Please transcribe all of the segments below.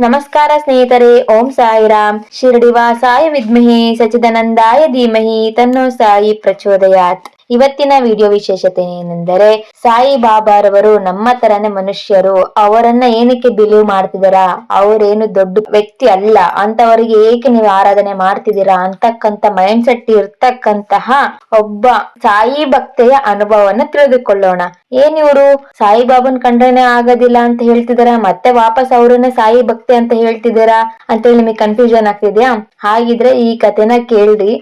ನಮಸ್ಕಾರ ಸ್ನೇಹಿತರೆ ಓಂ ಸಾಯಿರಾಮ್. ಶಿರಡಿವಾಸಾಯ ವಿದ್ಮಹಿ ಸಚಿದಾನಂದಾಯ ಧೀಮಹಿ ತನ್ನೋ ಸಾಯಿ ಪ್ರಚೋದಯಾತ್. ಇವತ್ತಿನ ವಿಡಿಯೋ ವಿಶೇಷತೆ ಏನೆಂದರೆ ಸಾಯಿ ಬಾಬಾರವರು ನಮ್ಮ ತರನೇ ಮನುಷ್ಯರು, ಅವರನ್ನ ಏನಕ್ಕೆ ಬಿಲೀವ್ ಮಾಡ್ತಿದ್ದೀರಾ, ಅವರೇನು ದೊಡ್ಡ ವ್ಯಕ್ತಿ ಅಲ್ಲ, ಅಂತವರಿಗೆ ಏಕೆ ನೀವು ಆರಾಧನೆ ಮಾಡ್ತಿದ್ದೀರಾ ಅಂತಕ್ಕಂತ ಮೈಂಡ್ ಸೆಟ್ ಇರ್ತಕ್ಕಂತಹ ಒಬ್ಬ ಸಾಯಿ ಭಕ್ತೆಯ ಅನುಭವವನ್ನ ತಿಳಿದುಕೊಳ್ಳೋಣ. ಏನ್ ಇವರು? ಸಾಯಿ ಬಾಬನ್ ಕಂಡ್ರೇನೆ ಆಗೋದಿಲ್ಲ ಅಂತ ಹೇಳ್ತಿದಾರ ಮತ್ತೆ ವಾಪಸ್ ಅವರನ್ನ ಸಾಯಿ ಭಕ್ತಿ ಅಂತ ಹೇಳ್ತಿದ್ದೀರಾ ಅಂತ ಹೇಳಿ ನಿಮಗೆ ಕನ್ಫ್ಯೂಷನ್ ಆಗ್ತಿದ್ಯಾ? ಹಾಗಿದ್ರೆ ಈ ಕಥೆನ ಕೇಳ್ರಿ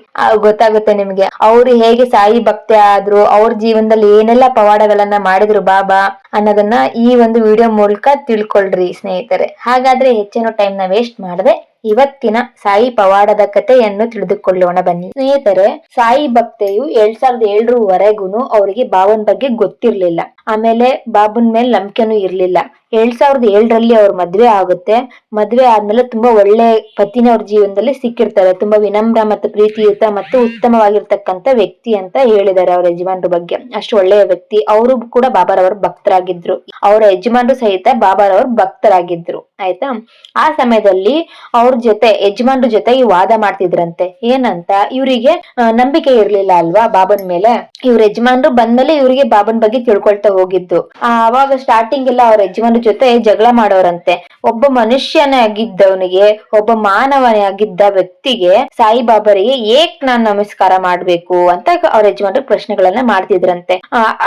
ಗೊತ್ತಾಗುತ್ತೆ ನಿಮ್ಗೆ. ಅವ್ರು ಹೇಗೆ ಸಾಯಿ ಭಕ್ತಿ ಆದ್ರು ಅವ್ರ ಜೀವನದಲ್ಲಿ ಏನೆಲ್ಲ ಪವಾಡಗಳನ್ನ ಮಾಡಿದ್ರು ಬಾಬಾ ಅನ್ನೋದನ್ನ ಈ ಒಂದು ವಿಡಿಯೋ ಮೂಲಕ ತಿಳ್ಕೊಳ್ರಿ ಸ್ನೇಹಿತರೆ. ಹಾಗಾದ್ರೆ ಹೆಚ್ಚಿನ ಟೈಮ್ನ ವೇಸ್ಟ್ ಮಾಡದೆ ಇವತ್ತಿನ ಸಾಯಿ ಪವಾಡದ ಕಥೆಯನ್ನು ತಿಳಿದುಕೊಳ್ಳೋಣ ಬನ್ನಿ. ಸ್ನೇಹಿತರೆ, ಸಾಯಿ ಭಕ್ತೆಯು ಎರಡ್ ಸಾವಿರದ ಏಳರವರೆಗೂ ಅವರಿಗೆ ಬಾಬನ್ ಬಗ್ಗೆ ಗೊತ್ತಿರ್ಲಿಲ್ಲ. ಆಮೇಲೆ ಬಾಬನ್ ಮೇಲೆ ನಂಬಿಕೆನೂ ಇರ್ಲಿಲ್ಲ. ಎರಡ್ ಸಾವಿರದ ಏಳರಲ್ಲಿ ಅವ್ರ ಮದ್ವೆ ಆಗುತ್ತೆ. ಮದ್ವೆ ಆದ್ಮೇಲೆ ತುಂಬಾ ಒಳ್ಳೆ ಪತಿನ ಅವ್ರ ಜೀವನದಲ್ಲಿ ಸಿಕ್ಕಿರ್ತಾರೆ. ತುಂಬಾ ವಿನಮ್ರ ಮತ್ತು ಪ್ರೀತಿಯುತ ಮತ್ತು ಉತ್ತಮವಾಗಿರ್ತಕ್ಕಂತ ವ್ಯಕ್ತಿ ಅಂತ ಹೇಳಿದ್ದಾರೆ ಅವ್ರ ಯಜಮಾನ್ರ ಬಗ್ಗೆ. ಅಷ್ಟು ಒಳ್ಳೆಯ ವ್ಯಕ್ತಿ. ಅವರು ಕೂಡ ಬಾಬಾರವರ ಭಕ್ತರಾಗಿದ್ರು. ಅವರ ಯಜಮಾನ್ರು ಸಹಿತ ಬಾಬಾರವರ ಭಕ್ತರಾಗಿದ್ರು. ಆಯ್ತಾ? ಆ ಸಮಯದಲ್ಲಿ ಅವ್ರ ಜೊತೆ, ಯಜಮಾನ್ರ ಜೊತೆ ಈ ವಾದ ಮಾಡ್ತಿದ್ರಂತೆ. ಏನಂತ? ಇವರಿಗೆ ನಂಬಿಕೆ ಇರ್ಲಿಲ್ಲ ಅಲ್ವಾ ಬಾಬನ್ ಮೇಲೆ? ಇವ್ರ ಯಜಮಾನ್ರು ಬಂದ್ಮೇಲೆ ಇವರಿಗೆ ಬಾಬನ್ ಬಗ್ಗೆ ತಿಳ್ಕೊಳ್ತಾ ಹೋಗಿದ್ದು. ಆವಾಗ ಸ್ಟಾರ್ಟಿಂಗ್ ಎಲ್ಲ ಅವ್ರ ಯಜಮಾನ್ರ ಜೊತೆ ಜಗಳ ಮಾಡೋರಂತೆ. ಒಬ್ಬ ಮನುಷ್ಯನೇ ಆಗಿದ್ದವನಿಗೆ ಒಬ್ಬ ಮಾನವನೇ ಆಗಿದ್ದ ವ್ಯಕ್ತಿಗೆ ಸಾಯಿಬಾಬರಿಗೆ ಏಕ್ ನಾನ್ ನಮಸ್ಕಾರ ಮಾಡ್ಬೇಕು ಅಂತ ಅವ್ರ ಯಜಮಾನ್ರು ಪ್ರಶ್ನೆಗಳನ್ನ ಮಾಡ್ತಿದ್ರಂತೆ.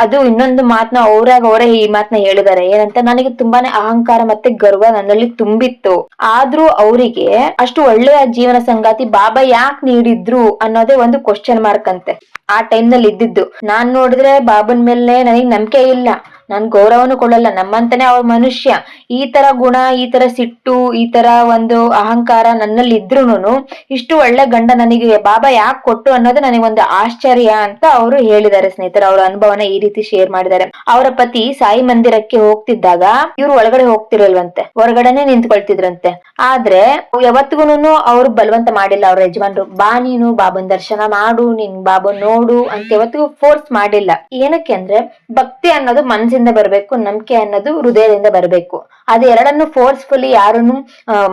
ಅದು ಇನ್ನೊಂದು ಮಾತ್ನ ಅವ್ರಾಗ ಅವರೇ ಈ ಮಾತ್ನ ಹೇಳಿದಾರೆ. ಏನಂತ ನನಗೆ ತುಂಬಾನೇ ಅಹಂಕಾರ ಮತ್ತೆ ಗರ್ವ ನನ್ನಲ್ಲಿ ತುಂಬಿತ್ತು. ಆದ್ರೂ ಅವರಿಗೆ ಅಷ್ಟು ಒಳ್ಳೆಯ ಜೀವನ ಸಂಗಾತಿ ಬಾಬಾ ಯಾಕೆ ನೀಡಿದ್ರು ಅನ್ನೋದೇ ಒಂದು ಕ್ವಶನ್ ಮಾರ್ಕ್ ಅಂತೆ. ಆ ಟೈಮ್ನಲ್ಲಿ ಇದ್ದಿದ್ದು. ನಾನ್ ನೋಡಿದ್ರೆ ಬಾಬನ್ ಮೇಲೆ ನನಗೆ ನಂಬಿಕೆ ಇಲ್ಲ. ನಾನ್ ಗೌರವನು ಕೊಡಲ್ಲ, ನಮ್ಮಂತಾನೆ ಅವ್ರ ಮನುಷ್ಯ. ಈ ತರ ಗುಣ, ಈ ತರ ಸಿಟ್ಟು, ಈ ತರ ಒಂದು ಅಹಂಕಾರ ನನ್ನಲ್ಲಿ ಇದ್ರೂನು ಇಷ್ಟು ಒಳ್ಳೆ ಗಂಡ ನನಗೆ ಬಾಬಾ ಯಾಕೆ ಕೊಟ್ಟು ಅನ್ನೋದು ನನಗೆ ಒಂದು ಆಶ್ಚರ್ಯ ಅಂತ ಅವರು ಹೇಳಿದ್ದಾರೆ ಸ್ನೇಹಿತರೆ. ಅವರ ಅನುಭವನ ಈ ರೀತಿ ಶೇರ್ ಮಾಡಿದ್ದಾರೆ. ಅವರ ಪತಿ ಸಾಯಿ ಮಂದಿರಕ್ಕೆ ಹೋಗ್ತಿದ್ದಾಗ ಇವ್ರು ಒಳಗಡೆ ಹೋಗ್ತಿರಲ್ವಂತೆ, ಹೊರಗಡೆನೆ ನಿಂತ್ಕೊಳ್ತಿದ್ರಂತೆ. ಆದ್ರೆ ಯಾವತ್ತಿಗೂನು ಅವ್ರು ಬಲವಂತ ಮಾಡಿಲ್ಲ, ಅವ್ರ ಯಜಮಾನ್ರು, ಬಾ ನೀನು, ಬಾಬನ್ ದರ್ಶನ ಮಾಡು, ನಿನ್ ಬಾಬನ್ ನೋಡು ಅಂತ ಯಾವತ್ತಿಗೂ ಫೋರ್ಸ್ ಮಾಡಿಲ್ಲ. ಏನಕ್ಕೆ ಅಂದ್ರೆ ಭಕ್ತಿ ಅನ್ನೋದು ಮನಸ್ಸಿಂದ ಬರಬೇಕು, ನಂಬಿಕೆ ಅನ್ನೋದು ಹೃದಯದಿಂದ ಬರಬೇಕು. ಅದು ಎರಡನ್ನು ಫೋರ್ಸ್ಫುಲಿ ಯಾರನ್ನು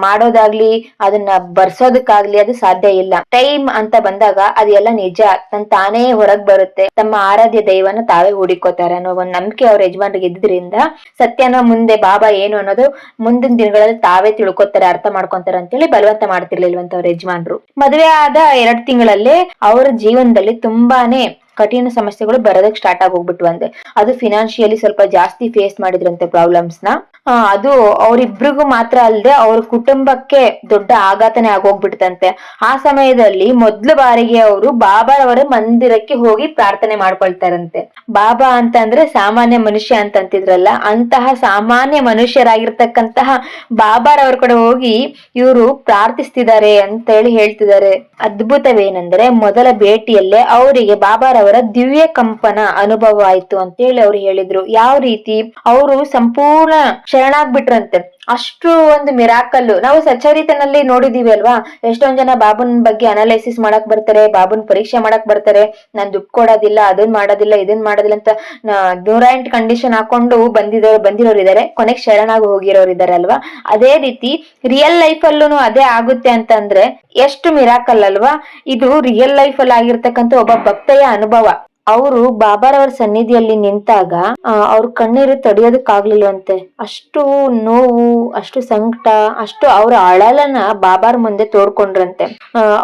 ಮಾಡೋದಾಗ್ಲಿ, ಅದನ್ನ ಬರ್ಸೋದಕ್ಕಾಗ್ಲಿ ಅದು ಸಾಧ್ಯ ಇಲ್ಲ. ಟೈಮ್ ಅಂತ ಬಂದಾಗ ಅದೆಲ್ಲ ನಿಜ. ತನ್ ತಾನೇ ಹೊರಗ್ ಬರುತ್ತೆ. ತಮ್ಮ ಆರಾಧ್ಯ ದೈವನ ತಾವೇ ಹೂಡಿಕೋತಾರೆ ಅನ್ನೋ ಒಂದ್ ನಂಬಿಕೆ ಅವ್ರ ಯಜಮಾನ್ರಿಗೆ ಇದ್ರಿಂದ ಸತ್ಯನ ಮುಂದೆ ಬಾಬಾ ಏನು ಅನ್ನೋದು ಮುಂದಿನ ದಿನಗಳಲ್ಲಿ ತಾವೇ ತಿಳ್ಕೊತಾರೆ, ಅರ್ಥ ಮಾಡ್ಕೊಂತಾರೆ ಅಂತೇಳಿ ಬಲವಂತ ಮಾಡ್ತಿರ್ಲಿಲ್ವಂತ ಅವ್ರ ಯಜಮಾನ್ರು. ಮದುವೆ ಆದ ಎರಡ್ ತಿಂಗಳಲ್ಲೇ ಅವರ ಜೀವನದಲ್ಲಿ ತುಂಬಾನೇ ಕಠಿಣ ಸಮಸ್ಯೆಗಳು ಬರೋದಕ್ಕೆ ಸ್ಟಾರ್ಟ್ ಆಗೋಗ್ಬಿಟ್ವು ಅಂದೆ. ಅದು ಫಿನಾನ್ಷಿಯಲಿ ಸ್ವಲ್ಪ ಜಾಸ್ತಿ ಫೇಸ್ ಮಾಡಿದ್ರಂತೆ ಪ್ರಾಬ್ಲಮ್ಸ್ನ. ಅದು ಅವರಿಬ್ರಿಗೂ ಮಾತ್ರ ಅಲ್ಲದೆ ಅವ್ರ ಕುಟುಂಬಕ್ಕೆ ದೊಡ್ಡ ಆಘಾತನೇ ಆಗೋಗ್ಬಿಡ್ತಂತೆ ಆ ಸಮಯದಲ್ಲಿ ಮೊದ್ಲು ಬಾರಿಗೆ ಅವರು ಬಾಬಾರವರ ಮಂದಿರಕ್ಕೆ ಹೋಗಿ ಪ್ರಾರ್ಥನೆ ಮಾಡ್ಕೊಳ್ತಾರಂತೆ. ಬಾಬಾ ಅಂತ ಅಂದ್ರೆ ಸಾಮಾನ್ಯ ಮನುಷ್ಯ ಅಂತಂತಿದ್ರಲ್ಲ, ಅಂತಹ ಸಾಮಾನ್ಯ ಮನುಷ್ಯರಾಗಿರ್ತಕ್ಕಂತಹ ಬಾಬಾರವ್ರ ಕಡೆ ಹೋಗಿ ಇವರು ಪ್ರಾರ್ಥಿಸ್ತಿದ್ದಾರೆ ಅಂತ ಹೇಳಿ ಹೇಳ್ತಿದ್ದಾರೆ. ಅದ್ಭುತವೇನೆಂದ್ರೆ ಮೊದಲ ಭೇಟಿಯಲ್ಲೇ ಅವರಿಗೆ ಬಾಬಾರವರ ದಿವ್ಯ ಕಂಪನ ಅನುಭವ ಆಯ್ತು ಅಂತ ಹೇಳಿ ಅವ್ರು ಹೇಳಿದ್ರು. ಯಾವ ರೀತಿ? ಅವರು ಸಂಪೂರ್ಣ ಶರಣಾಗ್ಬಿಟ್ರಂತೆ. ಅಷ್ಟು ಒಂದು ಮಿರಾಕಲ್ಲು ನಾವು ಸಚ್ಚರಿತನಲ್ಲಿ ನೋಡಿದೀವಿ ಅಲ್ವಾ? ಎಷ್ಟೊಂದ್ ಜನ ಬಾಬುನ್ ಬಗ್ಗೆ ಅನಾಲೈಸಿಸ್ ಮಾಡಕ್ ಬರ್ತಾರೆ, ಬಾಬುನ್ ಪರೀಕ್ಷೆ ಮಾಡಕ್ ಬರ್ತಾರೆ. ನಾನ್ ದುಡ್ಡು ಕೊಡೋದಿಲ್ಲ, ಅದನ್ ಮಾಡೋದಿಲ್ಲ, ಇದನ್ ಮಾಡೋದಿಲ್ಲ ಅಂತ ನೂರ ಎಂಟು ಕಂಡೀಷನ್ ಹಾಕೊಂಡು ಬಂದಿದ್ದವ್ರು ಬಂದಿರೋರು ಇದಾರೆ. ಕೊನೆಗೆ ಶರಣಾಗಿ ಹೋಗಿರೋರು ಇದಾರೆ ಅಲ್ವಾ? ಅದೇ ರೀತಿ ರಿಯಲ್ ಲೈಫ್ ಅಲ್ಲೂ ಅದೇ ಆಗುತ್ತೆ ಅಂತಂದ್ರೆ ಎಷ್ಟು ಮಿರಾಕಲ್ ಅಲ್ವಾ? ಇದು ರಿಯಲ್ ಲೈಫ್ ಅಲ್ಲಿ ಆಗಿರ್ತಕ್ಕಂಥ ಒಬ್ಬ ಭಕ್ತೆಯ ಅನುಭವ. ಅವರು ಬಾಬಾರವರ ಸನ್ನಿಧಿಯಲ್ಲಿ ನಿಂತಾಗ ಅವ್ರ ಕಣ್ಣೀರು ತಡೆಯೋದಕ್ಕಾಗ್ಲಿಲ್ವಂತೆ ಅಷ್ಟು ನೋವು, ಅಷ್ಟು ಸಂಕಟ, ಅಷ್ಟು ಅವ್ರ ಅಳಲನ್ನ ಬಾಬಾರ ಮುಂದೆ ತೋಡ್ಕೊಂಡ್ರಂತೆ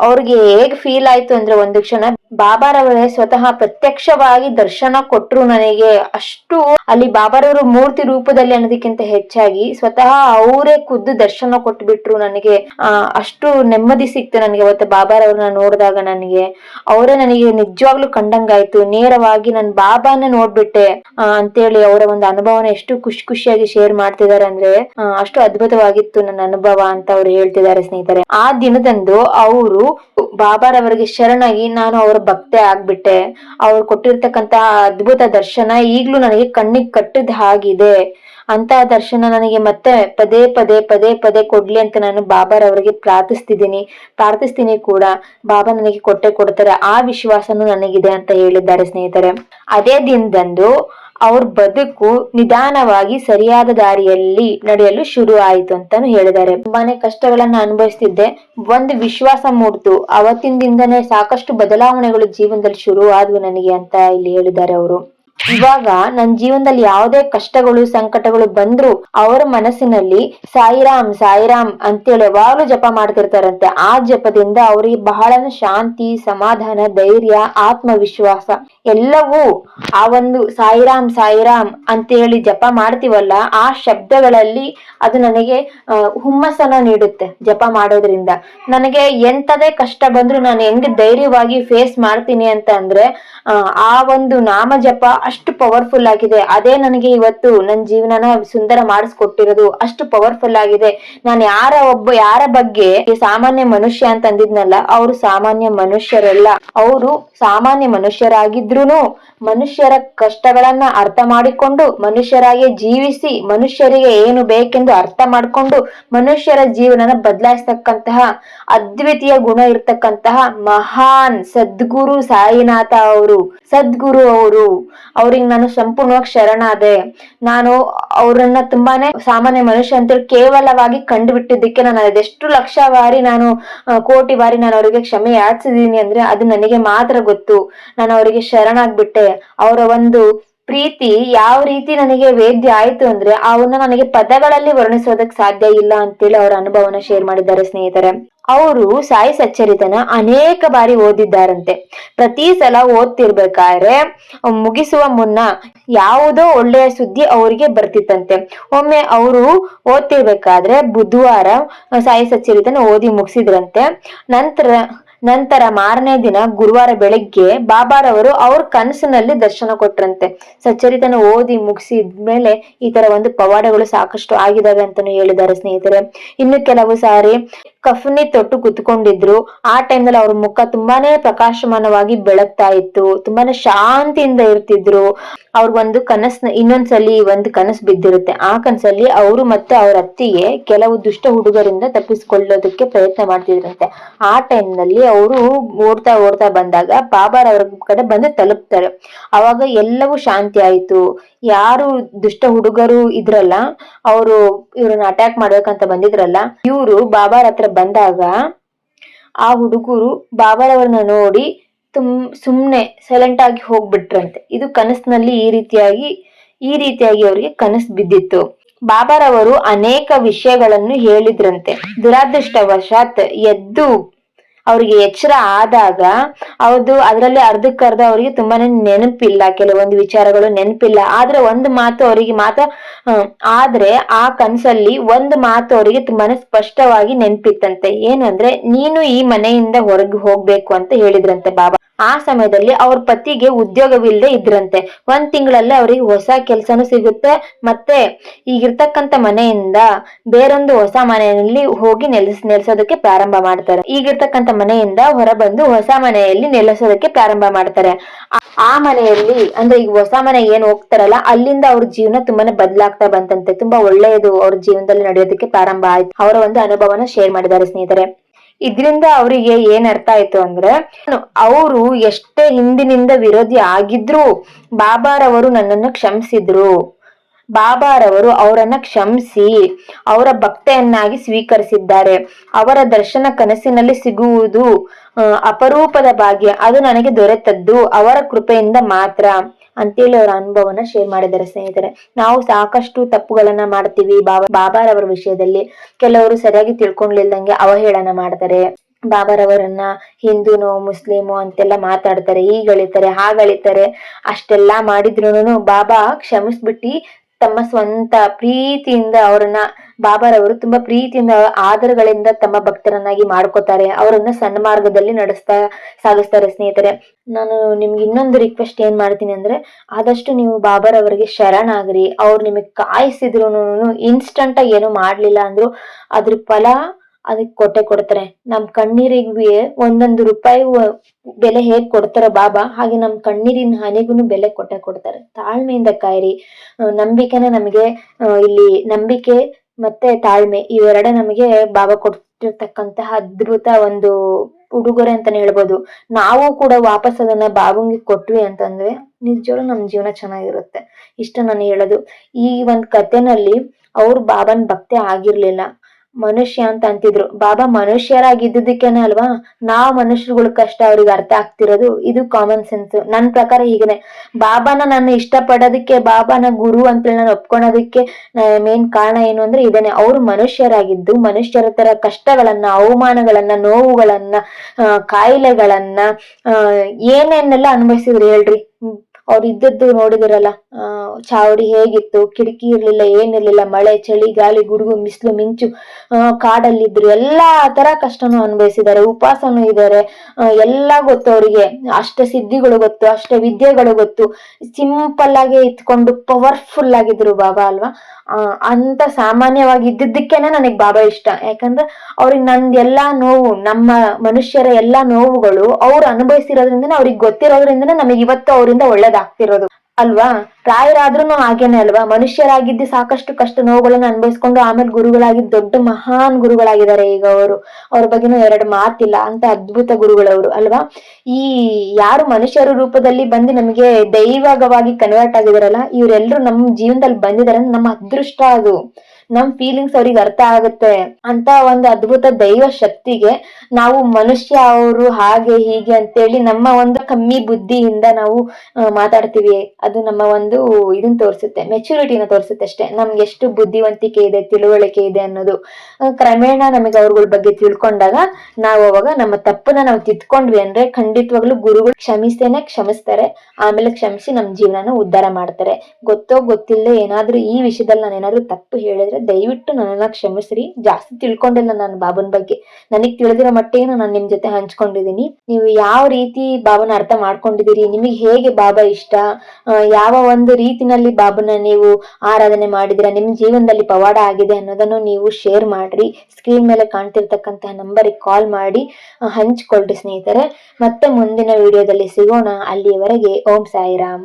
ಅವ್ರಿಗೆ ಹೇಗ್ ಫೀಲ್ ಆಯ್ತು ಅಂದ್ರೆ ಒಂದು ಕ್ಷಣ ಬಾಬಾರವರೇ ಸ್ವತಃ ಪ್ರತ್ಯಕ್ಷವಾಗಿ ದರ್ಶನ ಕೊಟ್ರು ನನಗೆ. ಅಷ್ಟು ಅಲ್ಲಿ ಬಾಬಾರವರು ಮೂರ್ತಿ ರೂಪದಲ್ಲಿ ಅನ್ನೋದಕ್ಕಿಂತ ಹೆಚ್ಚಾಗಿ ಸ್ವತಃ ಅವರೇ ಖುದ್ದು ದರ್ಶನ ಕೊಟ್ಬಿಟ್ರು ನನಗೆ. ಅಷ್ಟು ನೆಮ್ಮದಿ ಸಿಕ್ತು ನನಗೆ ಅವತ್ತು ಬಾಬಾರವ್ರನ್ನ ನೋಡಿದಾಗ ನನಗೆ. ಅವರೇ ನನಗೆ ನಿಜವಾಗ್ಲೂ ಕಂಡಂಗಾಯ್ತು. ನೇರವಾಗಿ ನನ್ ಬಾಬಾನ ನೋಡ್ಬಿಟ್ಟೆ. ಅಂತೇಳಿ ಅವರ ಒಂದು ಅನುಭವನ ಎಷ್ಟು ಖುಷಿ ಖುಷಿಯಾಗಿ ಶೇರ್ ಮಾಡ್ತಿದ್ದಾರೆ ಅಂದ್ರೆ ಅಷ್ಟು ಅದ್ಭುತವಾಗಿತ್ತು ನನ್ನ ಅನುಭವ ಅಂತ ಅವ್ರು ಹೇಳ್ತಿದ್ದಾರೆ ಸ್ನೇಹಿತರೆ. ಆ ದಿನದಂದು ಅವರು ಬಾಬಾರವರಿಗೆ ಶರಣಾಗಿ ನಾನು ಅವರ ಭಕ್ತೆ ಆಗ್ಬಿಟ್ಟೆ. ಅವ್ರು ಕೊಟ್ಟಿರ್ತಕ್ಕಂತ ಅದ್ಭುತ ದರ್ಶನ ಈಗ್ಲೂ ನನಗೆ ಕಣ್ಣಿಗೆ ಕಟ್ಟದ ಹಾಗಿದೆ. ಅಂತ ದರ್ಶನ ನನಗೆ ಮತ್ತೆ ಪದೇ ಪದೇ ಪದೇ ಪದೇ ಕೊಡ್ಲಿ ಅಂತ ನಾನು ಬಾಬಾರವರಿಗೆ ಪ್ರಾರ್ಥಿಸ್ತಿದ್ದೀನಿ. ಪ್ರಾರ್ಥಿಸ್ತೀನಿ ಕೂಡ. ಬಾಬಾ ನನಗೆ ಕೊಟ್ಟೆ ಕೊಡ್ತಾರೆ. ಆ ವಿಶ್ವಾಸನೂ ನನಗಿದೆ ಅಂತ ಹೇಳಿದ್ದಾರೆ ಸ್ನೇಹಿತರೆ. ಅದೇ ದಿನದಂದು ಅವ್ರ ಬದುಕು ನಿಧಾನವಾಗಿ ಸರಿಯಾದ ದಾರಿಯಲ್ಲಿ ನಡೆಯಲು ಶುರು ಆಯಿತು ಅಂತಾನು ಹೇಳಿದ್ದಾರೆ. ತುಂಬಾನೇ ಕಷ್ಟಗಳನ್ನ ಅನುಭವಿಸ್ತಿದ್ದೆ. ಒಂದು ವಿಶ್ವಾಸ ಮೂಡ್ತು. ಅವತ್ತಿನ ಸಾಕಷ್ಟು ಬದಲಾವಣೆಗಳು ಜೀವನದಲ್ಲಿ ಶುರು ಆದ್ವು ನನಗೆ ಅಂತ ಇಲ್ಲಿ ಹೇಳಿದ್ದಾರೆ ಅವರು. ಇವಾಗ ನನ್ನ ಜೀವನದಲ್ಲಿ ಯಾವುದೇ ಕಷ್ಟಗಳು, ಸಂಕಟಗಳು ಬಂದ್ರು ಅವರ ಮನಸ್ಸಿನಲ್ಲಿ ಸಾಯಿರಾಮ್ ಸಾಯಿರಾಮ್ ಅಂತೇಳಿ ಯಾವಾಗ್ಲೂ ಜಪ ಮಾಡ್ತಿರ್ತಾರಂತೆ. ಆ ಜಪದಿಂದ ಅವ್ರಿಗೆ ಬಹಳ ಶಾಂತಿ, ಸಮಾಧಾನ, ಧೈರ್ಯ, ಆತ್ಮವಿಶ್ವಾಸ ಎಲ್ಲವೂ ಆ ಒಂದು ಸಾಯಿರಾಮ್ ಸಾಯಿರಾಮ್ ಅಂತೇಳಿ ಜಪ ಮಾಡ್ತೀವಲ್ಲ, ಆ ಶಬ್ದಗಳಲ್ಲಿ ಅದು ನನಗೆ ಹುಮ್ಮಸ್ಸನ್ನ ನೀಡುತ್ತೆ ಜಪ ಮಾಡೋದ್ರಿಂದ. ನನಗೆ ಎಂತದೇ ಕಷ್ಟ ಬಂದ್ರು ನಾನು ಹೆಂಗ್ ಧೈರ್ಯವಾಗಿ ಫೇಸ್ ಮಾಡ್ತೀನಿ ಅಂತ ಅಂದ್ರೆ, ಆ ಒಂದು ನಾಮ ಜಪ ಅಷ್ಟು ಪವರ್ಫುಲ್ ಆಗಿದೆ. ಅದೇ ನನಗೆ ಇವತ್ತು ನನ್ನ ಜೀವನನ ಸುಂದರ ಮಾಡಿಸ್ಕೊಟ್ಟಿರೋದು ಅಷ್ಟು ಪವರ್ಫುಲ್ ಆಗಿದೆ. ನಾನು ಯಾರ ಒಬ್ಬ, ಯಾರ ಬಗ್ಗೆ ಸಾಮಾನ್ಯ ಮನುಷ್ಯ ಅಂತ ಅಂದಿದ್ನಲ್ಲ ಅವರು ಸಾಮಾನ್ಯ ಮನುಷ್ಯರಲ್ಲ. ಅವರು ಸಾಮಾನ್ಯ ಮನುಷ್ಯರಾಗಿದ್ರೂನು ಮನುಷ್ಯರ ಕಷ್ಟಗಳನ್ನ ಅರ್ಥ ಮಾಡಿಕೊಂಡು, ಮನುಷ್ಯರಾಗಿ ಜೀವಿಸಿ, ಮನುಷ್ಯರಿಗೆ ಏನು ಬೇಕೆಂದು ಅರ್ಥ ಮಾಡ್ಕೊಂಡು, ಮನುಷ್ಯರ ಜೀವನನ ಬದಲಾಯಿಸ್ತಕ್ಕಂತಹ ಅದ್ವಿತೀಯ ಗುಣ ಇರ್ತಕ್ಕಂತಹ ಮಹಾನ್ ಸದ್ಗುರು ಸಾಯಿನಾಥ ಅವರು. ಸದ್ಗುರು ಅವರು. ಅವ್ರಿಗೆ ನಾನು ಸಂಪೂರ್ಣವಾಗಿ ಶರಣಾದೆ. ನಾನು ಅವ್ರನ್ನ ತುಂಬಾನೇ ಸಾಮಾನ್ಯ ಮನುಷ್ಯ ಅಂತೇಳಿ ಕೇವಲವಾಗಿ ಕಂಡು ಬಿಟ್ಟಿದ್ದಕ್ಕೆ ನಾನು ಅದೆಷ್ಟು ಲಕ್ಷ ಬಾರಿ ನಾನು ಕೋಟಿ ಬಾರಿ ನಾನು ಅವರಿಗೆ ಕ್ಷಮೆ ಯಾಚಿಸಿದೀನಿ ಅಂದ್ರೆ ಅದು ನನಗೆ ಮಾತ್ರ ಗೊತ್ತು. ನಾನು ಅವರಿಗೆ ಶರಣಾಗ್ಬಿಟ್ಟೆ. ಅವರ ಒಂದು ಪ್ರೀತಿ ಯಾವ ರೀತಿ ನನಗೆ ವೇದ್ಯ ಆಯ್ತು ಅಂದ್ರೆ ಅವನ್ನ ನನಗೆ ಪದಗಳಲ್ಲಿ ವರ್ಣಿಸೋದಕ್ ಸಾಧ್ಯ ಇಲ್ಲ ಅಂತೇಳಿ ಅವರ ಅನುಭವನ ಶೇರ್ ಮಾಡಿದ್ದಾರೆ ಸ್ನೇಹಿತರೆ. ಅವರು ಸಾಯಿ ಸಚ್ಚರಿತನ ಅನೇಕ ಬಾರಿ ಓದಿದ್ದಾರಂತೆ. ಪ್ರತಿ ಸಲ ಓದ್ತಿರ್ಬೇಕಾದ್ರೆ ಮುಗಿಸುವ ಮುನ್ನ ಯಾವುದೋ ಒಳ್ಳೆಯ ಸುದ್ದಿ ಅವರಿಗೆ ಬರ್ತಿತ್ತಂತೆ. ಒಮ್ಮೆ ಅವರು ಓದ್ತಿರ್ಬೇಕಾದ್ರೆ ಬುಧವಾರ ಸಾಯಿ ಸಚ್ಚರಿತನ ಓದಿ ಮುಗಿಸಿದ್ರಂತೆ. ನಂತರ ನಂತರ ಮಾರನೇ ದಿನ ಗುರುವಾರ ಬೆಳಗ್ಗೆ ಬಾಬಾರವರು ಅವ್ರ ಕನಸಿನಲ್ಲಿ ದರ್ಶನ ಕೊಟ್ರಂತೆ. ಸಚ್ಚರಿತನ ಓದಿ ಮುಗಿಸಿದ್ಮೇಲೆ ಈ ತರ ಒಂದು ಪವಾಡಗಳು ಸಾಕಷ್ಟು ಆಗಿದಾವೆ ಅಂತಾನು ಹೇಳಿದ್ದಾರೆ ಸ್ನೇಹಿತರೆ. ಇನ್ನು ಕೆಲವು ಸಾರಿ ಕಫನಿ ತೊಟ್ಟು ಕುತ್ಕೊಂಡಿದ್ರು. ಆ ಟೈಮ್ನಲ್ಲಿ ಅವ್ರ ಮುಖ ತುಂಬಾನೇ ಪ್ರಕಾಶಮಾನವಾಗಿ ಬೆಳಗ್ತಾ ಇತ್ತು. ತುಂಬಾನೇ ಶಾಂತಿಯಿಂದ ಇರ್ತಿದ್ರು. ಅವ್ರಿಗೊಂದು ಕನಸ್ನ, ಇನ್ನೊಂದ್ಸಲಿ ಒಂದು ಕನಸು ಬಿದ್ದಿರುತ್ತೆ. ಆ ಕನಸಲ್ಲಿ ಅವರು ಮತ್ತೆ ಅವ್ರ ಅತ್ತಿಗೆ ಕೆಲವು ದುಷ್ಟ ಹುಡುಗರಿಂದ ತಪ್ಪಿಸ್ಕೊಳ್ಳೋದಕ್ಕೆ ಪ್ರಯತ್ನ ಮಾಡ್ತಿದ್ರಂತೆ. ಆ ಟೈಮ್ನಲ್ಲಿ ಅವರು ಓಡ್ತಾ ಓಡ್ತಾ ಬಂದಾಗ ಬಾಬಾರ್ ಅವ್ರ ಕಡೆ ಬಂದು ತಲುಪ್ತಾರೆ. ಅವಾಗ ಎಲ್ಲವೂ ಶಾಂತಿ ಆಯ್ತು. ಯಾರು ದುಷ್ಟ ಹುಡುಗರು ಇದ್ರಲ್ಲ, ಅವರು ಇವ್ರನ್ನ ಅಟ್ಯಾಕ್ ಮಾಡ್ಬೇಕಂತ ಬಂದಿದ್ರಲ್ಲ, ಇವರು ಬಾಬಾರ್ ಹತ್ರ ಬಂದಾಗ ಆ ಹುಡುಗರು ಬಾಬಾರವ್ರನ್ನ ನೋಡಿ ತುಮ್, ಸುಮ್ನೆ ಸೈಲೆಂಟ್ ಆಗಿ ಹೋಗ್ಬಿಟ್ರಂತೆ. ಇದು ಕನಸಿನಲ್ಲಿ ಈ ರೀತಿಯಾಗಿ ಈ ರೀತಿಯಾಗಿ ಅವರಿಗೆ ಕನಸು ಬಿದ್ದಿತ್ತು. ಬಾಬಾರವರು ಅನೇಕ ವಿಷಯಗಳನ್ನು ಹೇಳಿದ್ರಂತೆ. ದುರಾದೃಷ್ಟವಶಾತ್ ಎದ್ದು ಅವರಿಗೆ ಎಚ್ಚರ ಆದಾಗ ಅವ್ರದ್ದು ಅದರಲ್ಲಿ ಅರ್ಧಕ್ಕರ್ದ ಅವರಿಗೆ ತುಂಬಾನೇ ನೆನಪಿಲ್ಲ, ಕೆಲವೊಂದು ವಿಚಾರಗಳು ನೆನಪಿಲ್ಲ. ಆದ್ರೆ ಒಂದು ಮಾತು ಅವರಿಗೆ ಮಾತ್ರ ಆದ್ರೆ ಆ ಕನಸಲ್ಲಿ ಒಂದು ಮಾತು ಅವರಿಗೆ ತುಂಬಾನೇ ಸ್ಪಷ್ಟವಾಗಿ ನೆನಪಿತ್ತಂತೆ. ಏನಂದ್ರೆ, ನೀನು ಈ ಮನೆಯಿಂದ ಹೊರಗೆ ಹೋಗ್ಬೇಕು ಅಂತ ಹೇಳಿದ್ರಂತೆ ಬಾಬಾ. ಆ ಸಮಯದಲ್ಲಿ ಅವ್ರ ಪತಿಗೆ ಉದ್ಯೋಗವಿಲ್ಲದೆ ಇದ್ರಂತೆ. ಒಂದ್ ತಿಂಗಳಲ್ಲೇ ಅವ್ರಿಗೆ ಹೊಸ ಕೆಲ್ಸನೂ ಸಿಗುತ್ತೆ. ಮತ್ತೆ ಈಗಿರ್ತಕ್ಕಂತ ಮನೆಯಿಂದ ಬೇರೊಂದು ಹೊಸ ಮನೆಯಲ್ಲಿ ಹೋಗಿ ನೆಲೆಸ್, ನೆಲೆಸೋದಕ್ಕೆ ಪ್ರಾರಂಭ ಮಾಡ್ತಾರೆ. ಈಗಿರ್ತಕ್ಕಂತ ಮನೆಯಿಂದ ಹೊರಬಂದು ಹೊಸ ಮನೆಯಲ್ಲಿ ನೆಲೆಸೋದಕ್ಕೆ ಪ್ರಾರಂಭ ಮಾಡ್ತಾರೆ. ಆ- ಮನೆಯಲ್ಲಿ ಅಂದ್ರೆ ಈಗ ಹೊಸ ಮನೆಗೆ ಏನ್ ಹೋಗ್ತಾರಲ್ಲ, ಅಲ್ಲಿಂದ ಅವ್ರ ಜೀವನ ತುಂಬಾನೇ ಬದಲಾಗ್ತಾ ಬಂತಂತೆ. ತುಂಬಾ ಒಳ್ಳೆಯದು ಅವ್ರ ಜೀವನದಲ್ಲಿ ನಡೆಯೋದಕ್ಕೆ ಪ್ರಾರಂಭ ಆಯ್ತು. ಅವರ ಒಂದು ಅನುಭವನ ಶೇರ್ ಮಾಡಿದ್ದಾರೆ ಸ್ನೇಹಿತರೆ. ಇದ್ರಿಂದ ಅವರಿಗೆ ಏನ್ ಅರ್ಥ ಆಯ್ತು ಅಂದ್ರೆ, ಅವರು ಎಷ್ಟೇ ಹಿಂದಿನಿಂದ ವಿರೋಧಿ ಆಗಿದ್ರು, ಬಾಬಾರವರು ನನ್ನನ್ನು ಕ್ಷಮಿಸಿದ್ರು. ಬಾಬಾರವರು ಅವರನ್ನ ಕ್ಷಮಿಸಿ, ಅವರ ಭಕ್ತೆಯನ್ನಾಗಿ ಸ್ವೀಕರಿಸಿದ್ದಾರೆ. ಅವರ ದರ್ಶನ ಕನಸಿನಲ್ಲಿ ಸಿಗುವುದು ಅಪರೂಪದ ಭಾಗ್ಯ. ಅದು ನನಗೆ ದೊರೆತದ್ದು ಅವರ ಕೃಪೆಯಿಂದ ಮಾತ್ರ. ಅಂತೇಳಿ ಅವರ ಅನುಭವನ ಶೇರ್ ಮಾಡಿದ್ದಾರೆ ಸ್ನೇಹಿತರೆ. ನಾವು ಸಾಕಷ್ಟು ತಪ್ಪುಗಳನ್ನ ಮಾಡ್ತೀವಿ ಬಾಬಾ, ಬಾಬಾರವರ ವಿಷಯದಲ್ಲಿ. ಕೆಲವರು ಸರಿಯಾಗಿ ತಿಳ್ಕೊಂಡಿಲ್ದಂಗೆ ಅವಹೇಳನ ಮಾಡ್ತಾರೆ. ಬಾಬಾರವರನ್ನ ಹಿಂದೂನೋ, ಮುಸ್ಲಿಮೋ ಅಂತೆಲ್ಲ ಮಾತಾಡ್ತಾರೆ. ಹೀಗಳಿತಾರೆ ಹಾಗಳಿತಾರೆ ಅಷ್ಟೆಲ್ಲಾ ಮಾಡಿದ್ರು ಬಾಬಾ ಕ್ಷಮಿಸ್ಬಿಟ್ಟು ತಮ್ಮ ಸ್ವಂತ ಪ್ರೀತಿಯಿಂದ ಅವರನ್ನ ಬಾಬಾರವರು ತುಂಬಾ ಪ್ರೀತಿಯಿಂದ, ಆದರಗಳಿಂದ ತಮ್ಮ ಭಕ್ತರನ್ನಾಗಿ ಮಾಡ್ಕೋತಾರೆ. ಅವರನ್ನ ಸನ್ಮಾರ್ಗದಲ್ಲಿ ನಡೆಸ್ತಾ ಸಾಗಿಸ್ತಾರೆ ಸ್ನೇಹಿತರೆ. ನಾನು ನಿಮ್ಗೆ ಇನ್ನೊಂದು ರಿಕ್ವೆಸ್ಟ್ ಏನ್ ಮಾಡ್ತೀನಿ ಅಂದ್ರೆ, ಆದಷ್ಟು ನೀವು ಬಾಬಾರವರಿಗೆ ಶರಣಾಗ್ರಿ. ಅವ್ರು ನಿಮಗೆ ಕಾಯಿಸಿದ್ರು ಇನ್ಸ್ಟಂಟ್ ಆಗಿ ಏನು ಮಾಡ್ಲಿಲ್ಲ ಅಂದ್ರು, ಅದ್ರ ಫಲ ಅದಕ್ಕೆ ಕೊಟ್ಟೆ ಕೊಡ್ತಾರೆ. ನಮ್ ಕಣ್ಣೀರಿಗೆ ಒಂದೊಂದು ರೂಪಾಯಿ ಬೆಲೆ ಹೇಗ್ ಕೊಡ್ತಾರ ಬಾಬಾ, ಹಾಗೆ ನಮ್ ಕಣ್ಣೀರಿನ ಹನಿಗೂ ಬೆಲೆ ಕೊಟ್ಟೆ ಕೊಡ್ತಾರೆ. ತಾಳ್ಮೆಯಿಂದ ಕಾಯಿರಿ. ನಂಬಿಕೆನೇ ನಂಬಿಕೆನ ನಮಗೆ ಇಲ್ಲಿ ನಂಬಿಕೆ ಮತ್ತೆ ತಾಳ್ಮೆ ಇವೆರಡೇ ನಮಗೆ ಬಾಬಾ ಕೊಟ್ಟಿರ್ತಕ್ಕಂತಹ ಅದ್ಭುತ ಒಂದು ಉಡುಗೊರೆ ಅಂತಾನೆ ಹೇಳ್ಬೋದು. ನಾವು ಕೂಡ ವಾಪಸ್ ಅದನ್ನ ಬಾಬುಂಗಿ ಕೊಟ್ವಿ ಅಂತಂದ್ರೆ ನಿಜವಾಗ್ಲೂ ನಮ್ ಜೀವನ ಚೆನ್ನಾಗಿರುತ್ತೆ. ಇಷ್ಟ ನಾನು ಹೇಳೋದು. ಈ ಒಂದ್ ಕಥೆನಲ್ಲಿ ಅವ್ರ ಬಾಬನ್ ಭಕ್ತಿ ಆಗಿರ್ಲಿಲ್ಲ. ಮನುಷ್ಯ ಅಂತ ಅಂತಿದ್ರು. ಬಾಬಾ ಮನುಷ್ಯರಾಗಿದ್ದಕ್ಕೇನೆ ಅಲ್ವಾ? ನಾವ್ ಮನುಷ್ಯರುಗಳ ಕಷ್ಟ ಅವ್ರಿಗೆ ಅರ್ಥ ಆಗ್ತಿರೋದು. ಇದು ಕಾಮನ್ ಸೆನ್ಸ್ ನನ್ ಪ್ರಕಾರ ಹೀಗನೆ. ಬಾಬಾನ ನಾನು ಇಷ್ಟ ಪಡೋದಕ್ಕೆ ಬಾಬಾನ ಗುರು ಅಂತೇಳಿ ನಾನು ಒಪ್ಕೊಳೋದಕ್ಕೆ ಮೇನ್ ಕಾರಣ ಏನು ಅಂದ್ರೆ ಇದೇನೆ. ಅವ್ರು ಮನುಷ್ಯರಾಗಿದ್ದು, ಮನುಷ್ಯರ ತರ ಕಷ್ಟಗಳನ್ನ, ಅವಮಾನಗಳನ್ನ, ನೋವುಗಳನ್ನ ಕಾಯಿಲೆಗಳನ್ನ ಏನೇನೆಲ್ಲ ಅನುಭವಿಸಿದ್ರು ಹೇಳ್ರಿ. ಅವ್ರು ಇದ್ದದ್ದು ನೋಡಿದಿರಲ್ಲ. ಆ, ಚಾವಡಿ ಹೇಗಿತ್ತು? ಕಿಟಕಿ ಇರ್ಲಿಲ್ಲ, ಏನಿರ್ಲಿಲ್ಲ, ಮಳೆ, ಚಳಿ, ಗಾಳಿ, ಗುಡುಗು, ಮಿಸ್ಲು, ಮಿಂಚು ಕಾಡಲ್ಲಿ ಇದ್ರು ಎಲ್ಲಾ ತರ ಕಷ್ಟನು ಅನುಭವಿಸಿದ್ದಾರೆ. ಉಪವಾಸನು ಇದ್ದಾರೆ. ಎಲ್ಲಾ ಗೊತ್ತು ಅವರಿಗೆ. ಅಷ್ಟ ಸಿದ್ಧಿಗಳು ಗೊತ್ತು, ಅಷ್ಟ ವಿದ್ಯೆಗಳು ಗೊತ್ತು. ಸಿಂಪಲ್ ಆಗಿ ಇತ್ಕೊಂಡು ಪವರ್ಫುಲ್ ಆಗಿದ್ರು ಬಾಬಾ ಅಲ್ವಾ? ಅಂತ ಸಾಮಾನ್ಯವಾಗಿ ಇದ್ದಿದ್ದಕ್ಕೇನೆ ನನಗ್ ಬಾಬಾ ಇಷ್ಟ. ಯಾಕಂದ್ರೆ ಅವ್ರಿಗೆ ನಂದು ಎಲ್ಲಾ ನೋವು, ನಮ್ಮ ಮನುಷ್ಯರ ಎಲ್ಲಾ ನೋವುಗಳು ಅವ್ರು ಅನುಭವಿಸಿರೋದ್ರಿಂದನೇ ಅವ್ರಿಗೆ ಗೊತ್ತಿರೋದ್ರಿಂದನೇ ನಮಗೆ ಇವತ್ತು ಅವರಿಂದ ಒಳ್ಳೇದಾಗ್ತಿರೋದು ಅಲ್ವಾ? ರಾಯರಾದ್ರೂ ಹಾಗೇನೆ ಅಲ್ವಾ? ಮನುಷ್ಯರಾಗಿದ್ದು ಸಾಕಷ್ಟು ಕಷ್ಟ ನೋವುಗಳನ್ನ ಅನುಭವಿಸ್ಕೊಂಡು ಆಮೇಲೆ ಗುರುಗಳಾಗಿ ದೊಡ್ಡ ಮಹಾನ್ ಗುರುಗಳಾಗಿದ್ದಾರೆ ಈಗ ಅವರು. ಅವ್ರ ಬಗ್ಗೆನೂ ಎರಡು ಮಾತಿಲ್ಲ. ಅಂತ ಅದ್ಭುತ ಗುರುಗಳವರು, ಅಲ್ವಾ? ಈ ಯಾರು ಮನುಷ್ಯರ ರೂಪದಲ್ಲಿ ಬಂದು ನಮಗೆ ದೈವಗವಾಗಿ ಕನ್ವರ್ಟ್ ಆಗಿದಾರಲ್ಲ ಇವರೆಲ್ಲರೂ ನಮ್ಮ ಜೀವನದಲ್ಲಿ ಬಂದಿದ್ದಾರೆ ನಮ್ಮ ಅದೃಷ್ಟ ಅದು. ನಮ್ ಫೀಲಿಂಗ್ಸ್ ಅವ್ರಿಗೆ ಅರ್ಥ ಆಗುತ್ತೆ ಅಂತ ಒಂದು ಅದ್ಭುತ ದೈವ ಶಕ್ತಿಗೆ ನಾವು ಮನುಷ್ಯ ಅವರು ಹಾಗೆ ಹೀಗೆ ಅಂತೇಳಿ ನಮ್ಮ ಒಂದು ಕಮ್ಮಿ ಬುದ್ಧಿಯಿಂದ ನಾವು ಮಾತಾಡ್ತೀವಿ. ಅದು ನಮ್ಮ ಒಂದು ಇದನ್ನ ತೋರಿಸುತ್ತೆ ಮೆಚುರಿಟಿನ ತೋರಿಸುತ್ತೆ ಅಷ್ಟೇ. ನಮ್ಗೆ ಎಷ್ಟು ಬುದ್ಧಿವಂತಿಕೆ ಇದೆ, ತಿಳುವಳಿಕೆ ಇದೆ ಅನ್ನೋದು. ಕ್ರಮೇಣ ನಮಗೆ ಅವ್ರಗಳ ಬಗ್ಗೆ ತಿಳ್ಕೊಂಡಾಗ ನಾವು ಅವಾಗ ನಮ್ಮ ತಪ್ಪನ್ನ ನಾವು ತಿದ್ಕೊಂಡ್ವಿ ಅಂದ್ರೆ ಖಂಡಿತವಾಗ್ಲೂ ಗುರುಗಳು ಕ್ಷಮಿಸ್ತೇನೆ ಕ್ಷಮಿಸ್ತಾರೆ. ಆಮೇಲೆ ಕ್ಷಮಿಸಿ ನಮ್ಮ ಜೀವನನ ಉದ್ಧಾರ ಮಾಡ್ತಾರೆ. ಗೊತ್ತೋ ಗೊತ್ತಿಲ್ಲ ಏನಾದ್ರೂ ಈ ವಿಷಯದಲ್ಲಿ ನಾನು ಏನಾದ್ರೂ ತಪ್ಪು ಹೇಳಿದ್ರೆ ದಯವಿಟ್ಟು ನನ್ನನ್ನ ಕ್ಷಮಿಸ್ರಿ. ಜಾಸ್ತಿ ತಿಳ್ಕೊಂಡಿಲ್ಲ ನಾನು ಬಾಬನ್ ಬಗ್ಗೆ. ನನಗ್ ತಿಳಿದಿರೋ ಮಟ್ಟಿಗೆ ನಾನು ನಿಮ್ ಜೊತೆ ಹಂಚ್ಕೊಂಡಿದೀನಿ. ನೀವು ಯಾವ ರೀತಿ ಬಾಬನ ಅರ್ಥ ಮಾಡ್ಕೊಂಡಿದೀರಿ, ನಿಮಗೆ ಹೇಗೆ ಬಾಬಾ ಇಷ್ಟ? ಯಾವ ಒಂದು ರೀತಿನಲ್ಲಿ ಬಾಬನ ನೀವು ಆರಾಧನೆ ಮಾಡಿದಿರ, ನಿಮ್ ಜೀವನದಲ್ಲಿ ಪವಾಡ ಆಗಿದೆ ಅನ್ನೋದನ್ನು ನೀವು ಶೇರ್ ಮಾಡ್ರಿ. ಸ್ಕ್ರೀನ್ ಮೇಲೆ ಕಾಣ್ತಿರ್ತಕ್ಕಂತಹ ನಂಬರಿಗೆ ಕಾಲ್ ಮಾಡಿ ಹಂಚ್ಕೊಳ್ರಿ ಸ್ನೇಹಿತರೆ. ಮತ್ತೆ ಮುಂದಿನ ವಿಡಿಯೋದಲ್ಲಿ ಸಿಗೋಣ. ಅಲ್ಲಿಯವರೆಗೆ ಓಂ ಸಾಯಿರಾಮ್.